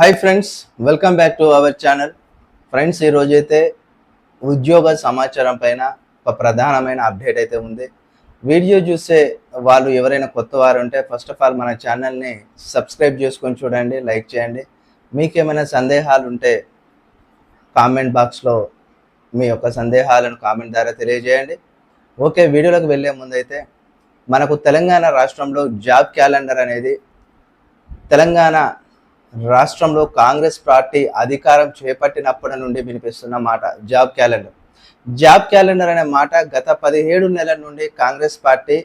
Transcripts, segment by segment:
Hi friends welcome back to our channel friends ఈరోజు అయితే ఉద్యోగ సమాచారం పైన ఒక ప్రధానమైన అప్డేట్ అయితే ఉంది. వీడియో చూసే వాళ్ళు ఎవరైనా కొత్త వారు ఉంటే ఫస్ట్ ఆఫ్ ఆల్ మన ఛానల్ని సబ్స్క్రైబ్ చేసుకొని చూడండి లైక్ చేయండి. మీకేమైనా సందేహాలు ఉంటే కామెంట్ బాక్స్లో మీ యొక్క సందేహాలను కామెంట్ ద్వారా తెలియజేయండి. ఓకే వీడియోలోకి వెళ్ళే ముందైతే మనకు తెలంగాణ రాష్ట్రంలో జాబ్ క్యాలెండర్ అనేది తెలంగాణ రాష్ట్రంలో కాంగ్రెస్ పార్టీ అధికారం చేపట్టినప్పటి నుండి వినిపిస్తున్న మాట జాబ్ క్యాలెండర్. జాబ్ క్యాలెండర్ అనే మాట గత పదిహేడు నెలల నుండి కాంగ్రెస్ పార్టీ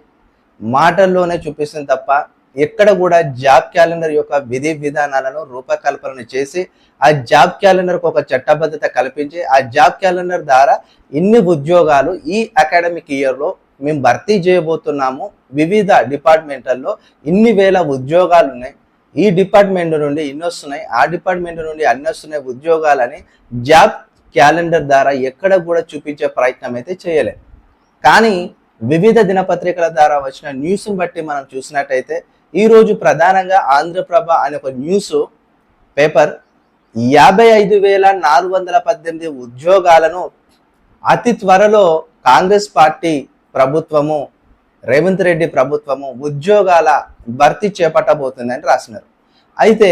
మాటల్లోనే చూపిస్తుంది తప్ప ఎక్కడ కూడా జాబ్ క్యాలెండర్ యొక్క విధి విధానాలను రూపకల్పన చేసి ఆ జాబ్ క్యాలెండర్కు ఒక చట్టబద్ధత కల్పించి ఆ జాబ్ క్యాలెండర్ ద్వారా ఇన్ని ఉద్యోగాలు ఈ అకాడమిక్ ఇయర్లో మేము భర్తీ చేయబోతున్నాము. వివిధ డిపార్ట్మెంట్లలో ఇన్ని వేల ఉద్యోగాలు ఉన్నాయి ఈ డిపార్ట్మెంట్ నుండి ఇన్ని వస్తున్నాయి ఆ డిపార్ట్మెంట్ నుండి అన్ని వస్తున్నాయి ఉద్యోగాలని జాబ్ క్యాలెండర్ ద్వారా ఎక్కడ కూడా చూపించే ప్రయత్నం అయితే చేయలేదు. కానీ వివిధ దినపత్రికల ద్వారా వచ్చిన న్యూస్ని బట్టి మనం చూసినట్టయితే ఈరోజు ప్రధానంగా ఆంధ్రప్రభ అనే ఒక న్యూస్ పేపర్ యాభై ఐదు వేల నాలుగు వందల పద్దెనిమిది ఉద్యోగాలను అతి త్వరలో కాంగ్రెస్ పార్టీ ప్రభుత్వము రేవంత్ రెడ్డి ప్రభుత్వము ఉద్యోగాల భర్తీ చేపట్టబోతుందని రాసినారు. అయితే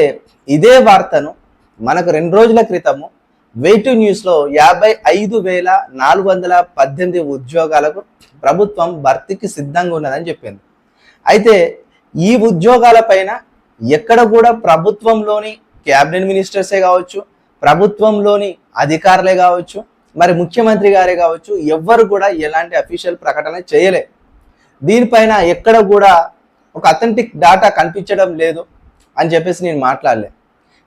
ఇదే వార్తను మనకు రెండు రోజుల క్రితము వెయిట్ న్యూస్లో యాభై ఐదు వేల నాలుగు వందల పద్దెనిమిది ఉద్యోగాలకు ప్రభుత్వం భర్తీకి సిద్ధంగా ఉన్నదని చెప్పింది. అయితే ఈ ఉద్యోగాల పైన ఎక్కడ కూడా ప్రభుత్వంలోని క్యాబినెట్ మినిస్టర్సే కావచ్చు ప్రభుత్వంలోని అధికారులే కావచ్చు మరి ముఖ్యమంత్రి గారే కావచ్చు ఎవ్వరు కూడా ఎలాంటి అఫీషియల్ ప్రకటన చేయలే. దీనిపైన ఎక్కడ కూడా ఒక అథెంటిక్ డాటా కనిపించడం లేదు అని చెప్పేసి నేను మాట్లాడలే.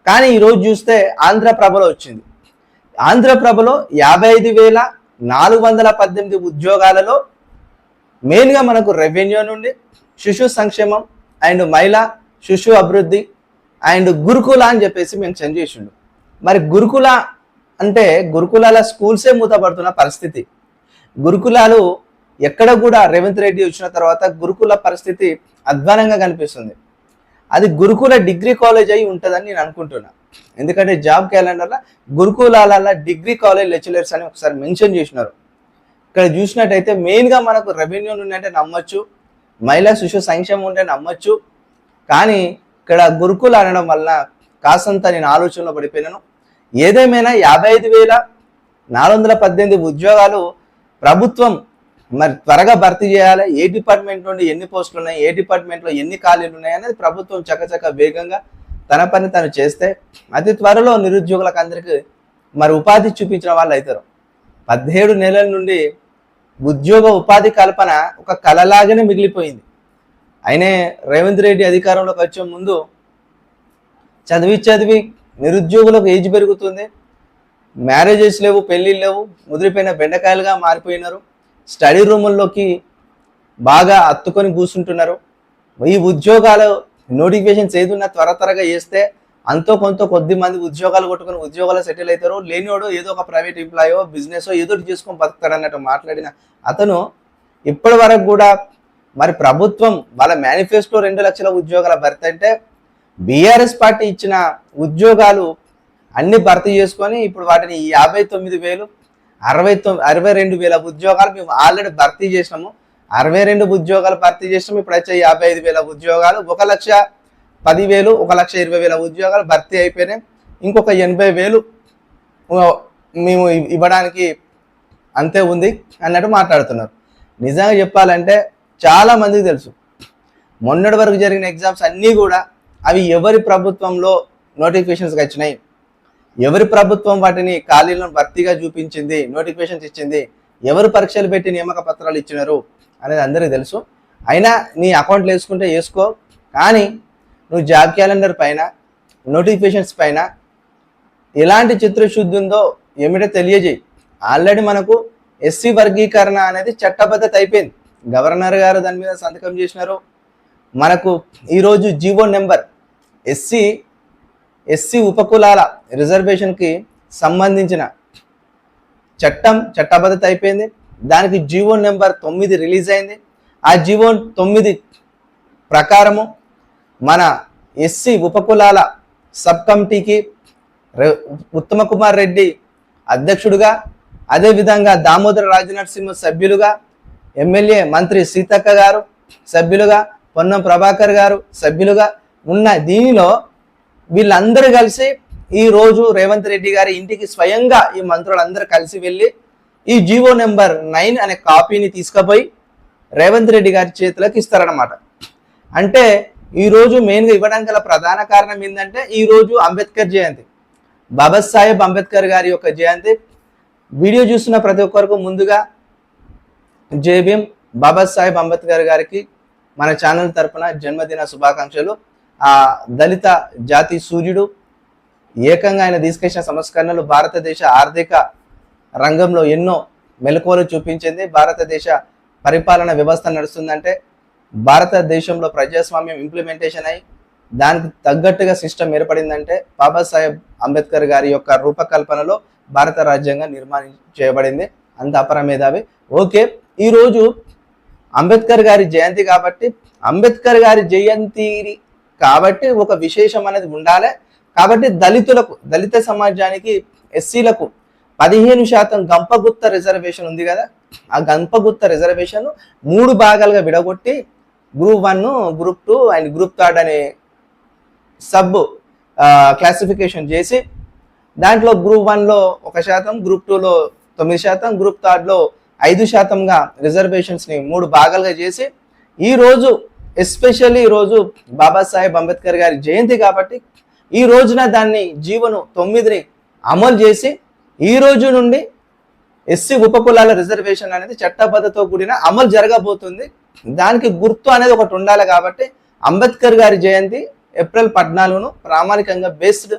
కానీ ఈరోజు చూస్తే ఆంధ్రప్రభలో వచ్చింది. ఆంధ్రప్రభలో యాభై ఐదు వేల నాలుగు వందల పద్దెనిమిది ఉద్యోగాలలో మెయిన్గా మనకు రెవెన్యూ నుండి శిశు సంక్షేమం అండ్ మహిళా శిశు అభివృద్ధి అండ్ గురుకుల అని చెప్పేసి మేము సెండ్ చేసిండు. మరి గురుకుల అంటే గురుకులాల స్కూల్సే మూతపడుతున్న పరిస్థితి. గురుకులాలు ఎక్కడ కూడా రేవంత్ రెడ్డి వచ్చిన తర్వాత గురుకుల పరిస్థితి అధ్వానంగా కనిపిస్తుంది. అది గురుకుల డిగ్రీ కాలేజ్ అయి ఉంటుందని నేను అనుకుంటున్నా. ఎందుకంటే జాబ్ క్యాలెండర్లో గురుకులాల డిగ్రీ కాలేజ్ లెక్చరర్స్ అని ఒకసారి మెన్షన్ చేసినారు. ఇక్కడ చూసినట్టయితే మెయిన్గా మనకు రెవెన్యూ ఉన్నాయంటే నమ్మొచ్చు మహిళా శిశు సంక్షేమం ఉంటే నమ్మొచ్చు. కానీ ఇక్కడ గురుకులు అనడం వల్ల కాసంత నేను ఆలోచనలో పడిపోయినాను. ఏదేమైనా యాభై ఐదు వేల నాలుగు వందల పద్దెనిమిది ఉద్యోగాలు ప్రభుత్వం మరి త్వరగా భర్తీ చేయాలి? ఏ డిపార్ట్మెంట్ నుండి ఎన్ని పోస్టులు ఉన్నాయి? ఏ డిపార్ట్మెంట్లో ఎన్ని ఖాళీలు ఉన్నాయి అనేది ప్రభుత్వం చకచక వేగంగా తన పని తను చేస్తే అతి త్వరలో నిరుద్యోగులకు అందరికీ మరి ఉపాధి చూపించిన వాళ్ళు అవుతారు. పదిహేడు నెలల నుండి ఉద్యోగ ఉపాధి కల్పన ఒక కలలాగానే మిగిలిపోయింది. అయినే రేవంత్ రెడ్డి అధికారంలోకి వచ్చే ముందు చదివి చదివి నిరుద్యోగులకు ఏజ్ పెరుగుతుంది. మ్యారేజెస్ లేవు పెళ్ళిళ్ళు లేవు ముదిరిపోయిన బెండకాయలుగా మారిపోయినారు. స్టడీ రూముల్లోకి బాగా అత్తుకొని కూర్చుంటున్నారు. ఈ ఉద్యోగాలు నోటిఫికేషన్స్ ఏదున్నా త్వర త్వరగా చేస్తే అంతో కొంత కొద్ది మంది ఉద్యోగాలు కొట్టుకుని ఉద్యోగాలు సెటిల్ అవుతారు. లేనివాడు ఏదో ఒక ప్రైవేట్ ఎంప్లాయో బిజినెస్ ఏదో చేసుకొని బతుకుతాడు అన్నట్టు మాట్లాడిన అతను ఇప్పటి వరకు కూడా మరి ప్రభుత్వం వాళ్ళ మేనిఫెస్టో రెండు లక్షల ఉద్యోగాల భర్తీ అంటే బీఆర్ఎస్ పార్టీ ఇచ్చిన ఉద్యోగాలు అన్ని భర్తీ చేసుకొని ఇప్పుడు వాటిని యాభై తొమ్మిది వేలు అరవై తొమ్మిది అరవై రెండు వేల ఉద్యోగాలు మేము ఆల్రెడీ భర్తీ చేసినాము. అరవై రెండు ఉద్యోగాలు భర్తీ చేసినాము. ఇప్పుడు వచ్చే యాభై ఐదు వేల ఉద్యోగాలు ఒక లక్ష పదివేలు ఒక లక్ష ఇరవై వేల ఉద్యోగాలు భర్తీ అయిపోయినాయి. ఇంకొక ఎనభై వేలు మేము ఇవ్వడానికి అంతే ఉంది అన్నట్టు మాట్లాడుతున్నారు. నిజంగా చెప్పాలంటే చాలామందికి తెలుసు. మొన్నటి వరకు జరిగిన ఎగ్జామ్స్ అన్నీ కూడా అవి ఎవరి ప్రభుత్వంలో నోటిఫికేషన్స్కి వచ్చినాయి? ఎవరి ప్రభుత్వం వాటిని ఖాళీలను భర్తీగా చూపించింది నోటిఫికేషన్స్ ఇచ్చింది ఎవరు పరీక్షలు పెట్టి నియామక పత్రాలు ఇచ్చినారు అనేది అందరికీ తెలుసు. అయినా నీ అకౌంట్లు వేసుకుంటే వేసుకో కానీ నువ్వు జాబ్ క్యాలెండర్ పైన నోటిఫికేషన్స్ పైన ఎలాంటి చిత్రశుద్ధి ఉందో ఏమిటో తెలియజేయి. ఆల్రెడీ మనకు ఎస్సీ వర్గీకరణ అనేది చట్టబద్ధత అయిపోయింది. గవర్నర్ గారు దాని మీద సంతకం చేసినారు. మనకు ఈరోజు జీవో నెంబర్ ఎస్సీ ఎస్సీ ఉపకులాల రిజర్వేషన్కి సంబంధించిన చట్టం చట్టబద్ధత అయిపోయింది. దానికి జీవో నెంబర్ తొమ్మిది రిలీజ్ అయింది. ఆ జీవో తొమ్మిది ప్రకారము మన ఎస్సీ ఉపకులాల సబ్ కమిటీకి ఉత్తమ కుమార్ రెడ్డి అధ్యక్షుడుగా అదేవిధంగా దామోదర రాజనరసింహ సభ్యులుగా ఎమ్మెల్యే మంత్రి సీతక్క గారు సభ్యులుగా పొన్నం ప్రభాకర్ గారు సభ్యులుగా ఉన్న దీనిలో వీళ్ళందరూ కలిసి ఈ రోజు రేవంత్ రెడ్డి గారి ఇంటికి స్వయంగా ఈ మంత్రులందరూ కలిసి వెళ్ళి ఈ జీవో నెంబర్ నైన్ అనే కాపీని తీసుకుపోయి రేవంత్ రెడ్డి గారి చేతులకు ఇస్తారనమాట అంటే ఈరోజు మెయిన్గా ఇవ్వడానికి గల ప్రధాన కారణం ఏంటంటే ఈ రోజు అంబేద్కర్ జయంతి. బాబాసాహెబ్ అంబేద్కర్ గారి యొక్క జయంతి. వీడియో చూస్తున్న ప్రతి ఒక్కరికి ముందుగా జేబీఎం బాబాసాహెబ్ అంబేద్కర్ గారికి మన ఛానల్ తరపున జన్మదిన శుభాకాంక్షలు. ఆ దళిత జాతి సూర్యుడు ఏకంగా ఆయన తీసుకొచ్చిన సంస్కరణలు భారతదేశ ఆర్థిక రంగంలో ఎన్నో మెలకువలు చూపించింది. భారతదేశ పరిపాలన వ్యవస్థ నడుస్తుందంటే భారతదేశంలో ప్రజాస్వామ్యం ఇంప్లిమెంటేషన్ అయి దానికి తగ్గట్టుగా సిస్టమ్ ఏర్పడిందంటే బాబాసాహెబ్ అంబేద్కర్ గారి యొక్క రూపకల్పనలో భారత రాజ్యాంగం నిర్మాణం చేయబడింది. అంత అపర మేధావి. ఓకే ఈరోజు అంబేద్కర్ గారి జయంతి కాబట్టి అంబేద్కర్ గారి జయంతి కాబట్టి ఒక విశేషం అనేది ఉండాలి. కాబట్టి దళితులకు దళిత సమాజానికి ఎస్సీలకు పదిహేను శాతం గంపగుత్త రిజర్వేషన్ ఉంది కదా. ఆ గంపగుత్త రిజర్వేషన్ మూడు భాగాలుగా విడగొట్టి group one group two and group third అనే సబ్ క్లాసిఫికేషన్ చేసి దాంట్లో గ్రూప్ వన్లో ఒక శాతం గ్రూప్ టూలో తొమ్మిది శాతం గ్రూప్ థర్డ్లో ఐదు శాతంగా రిజర్వేషన్స్ని మూడు భాగాలుగా చేసి ఈరోజు ఎస్పెషల్లీ ఈరోజు బాబాసాహెబ్ అంబేద్కర్ గారి జయంతి కాబట్టి ఈ రోజున దాన్ని జీవను తొమ్మిదిని అమలు చేసి ఈ రోజు నుండి ఎస్సీ ఉపకులాల రిజర్వేషన్ అనేది చట్టబద్ధతో కూడిన అమలు జరగబోతుంది. దానికి గుర్తు అనేది ఒకటి ఉండాలి కాబట్టి అంబేద్కర్ గారి జయంతి ఏప్రిల్ పద్నాలుగును ప్రామాణికంగా బేస్డ్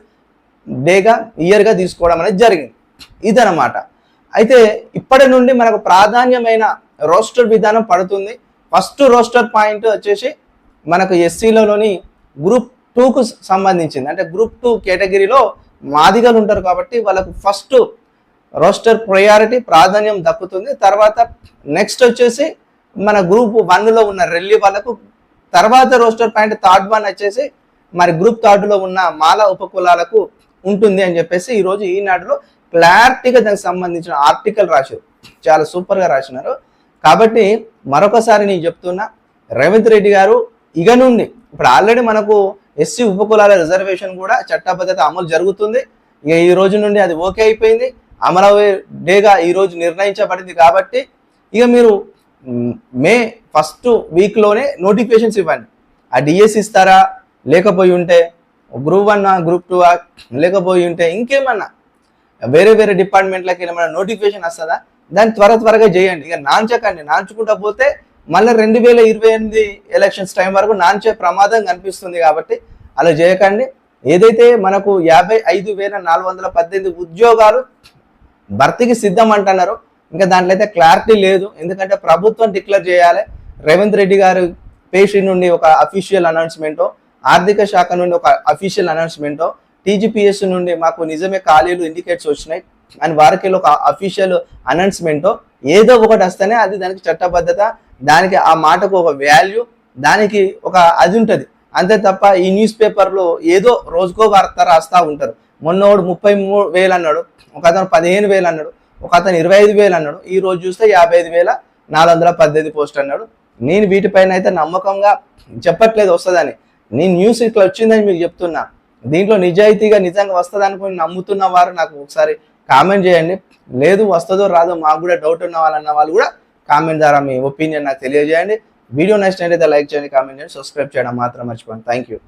డేగా ఇయర్గా తీసుకోవడం అనేది జరిగింది. ఇదనమాట అయితే ఇప్పటి నుండి మనకు ప్రాధాన్యమైన రోస్టర్ విధానం పడుతుంది. ఫస్ట్ రోస్టర్ పాయింట్ వచ్చేసి మనకు ఎస్సీలలోని గ్రూప్ టూకు సంబంధించింది. అంటే గ్రూప్ టూ కేటగిరీలో మాదిగలు ఉంటారు కాబట్టి వాళ్ళకు ఫస్ట్ రోస్టర్ ప్రయారిటీ ప్రాధాన్యం దక్కుతుంది. తర్వాత నెక్స్ట్ వచ్చేసి మన గ్రూప్ వన్లో ఉన్న రెల్లి వాళ్ళకు తర్వాత రోస్టర్ పాయింట్ థర్డ్ వన్ వచ్చేసి మరి గ్రూప్ థర్డ్లో ఉన్న మాల ఉపకులాలకు ఉంటుంది అని చెప్పేసి ఈరోజు ఈనాడులో క్లారిటీగా దానికి సంబంధించిన ఆర్టికల్ రాశారు. చాలా సూపర్గా రాసినారు. కాబట్టి మరొకసారి నేను చెప్తున్నా రేవంత్ రెడ్డి గారు ఇక నుండి ఇప్పుడు ఆల్రెడీ మనకు ఎస్సీ ఉపకులాల రిజర్వేషన్ కూడా చట్టబద్ధత అమలు జరుగుతుంది. ఇక ఈ రోజు నుండి అది ఓకే అయిపోయింది. అమలవే డేగా ఈరోజు నిర్ణయించబడింది కాబట్టి ఇక మీరు మే ఫస్ట్ వీక్లోనే నోటిఫికేషన్స్ ఇవ్వండి. ఆ డిఎస్ ఇస్తారా? లేకపోయి ఉంటే గ్రూప్ వన్ గ్రూప్ టూ లేకపోయి ఉంటే ఇంకేమన్నా వేరే వేరే డిపార్ట్మెంట్లకి ఏమైనా నోటిఫికేషన్ వస్తుందా? దాన్ని త్వర త్వరగా చేయండి. ఇక నాంచకండి. నాంచుకుంటా పోతే మళ్ళీ రెండు వేల ఇరవై ఎనిమిది ఎలక్షన్స్ టైం వరకు నాంచే ప్రమాదం కనిపిస్తుంది కాబట్టి అలా చేయకండి. ఏదైతే మనకు యాభై ఐదు వేల నాలుగు వందల పద్దెనిమిది ఉద్యోగాలు భర్తీకి సిద్ధం అంటున్నారు ఇంకా దాంట్లో అయితే క్లారిటీ లేదు. ఎందుకంటే ప్రభుత్వం డిక్లేర్ చేయాలి. రేవంత్ రెడ్డి గారు పేషి నుండి ఒక అఫీషియల్ అనౌన్స్మెంటో ఆర్థిక శాఖ నుండి ఒక అఫీషియల్ అనౌన్స్మెంటో టీజీపీఎస్ నుండి మాకు నిజమే ఖాళీలు ఇండికేట్స్ వచ్చినాయి. అని వారికి ఒక అఫీషియల్ అనౌన్స్మెంటో ఏదో ఒకటి వస్తేనే అది దానికి చట్టబద్ధత దానికి ఆ మాటకు ఒక వాల్యూ దానికి ఒక అది ఉంటుంది. అంతే తప్ప ఈ న్యూస్ పేపర్లో ఏదో రోజుకో వార్త రాస్తా ఉంటారు. మొన్నోడు ముప్పై మూడు వేలు అన్నాడు ఒక అతను పదిహేను వేలు అన్నాడు ఒక అతను ఇరవై ఐదు వేలు అన్నాడు ఈ రోజు చూస్తే యాభై ఐదు వేల నాలుగు వందల పద్దెనిమిది పోస్ట్ అన్నాడు. నేను వీటిపైన అయితే నమ్మకంగా చెప్పట్లేదు వస్తుందని. నేను న్యూస్ ఇట్లా వచ్చిందని మీకు చెప్తున్నా. దీంట్లో నిజాయితీగా నిజంగా వస్తుంది అనుకుని నమ్ముతున్న వారు నాకు ఒకసారి కామెంట్ చేయండి. లేదు వస్తుందో రాదో మాకు కూడా డౌట్ ఉన్న వాళ్ళన్న వాళ్ళు కూడా కామెంట్ ద్వారా మీ ఒపీనియన్ నాకు తెలియజేయండి. వీడియో నచ్చినట్లయితే లైక్ చేయండి కామెంట్ చేయండి సబ్స్క్రైబ్ చేయడం మాత్రం మర్చిపోండి థ్యాంక్ యూ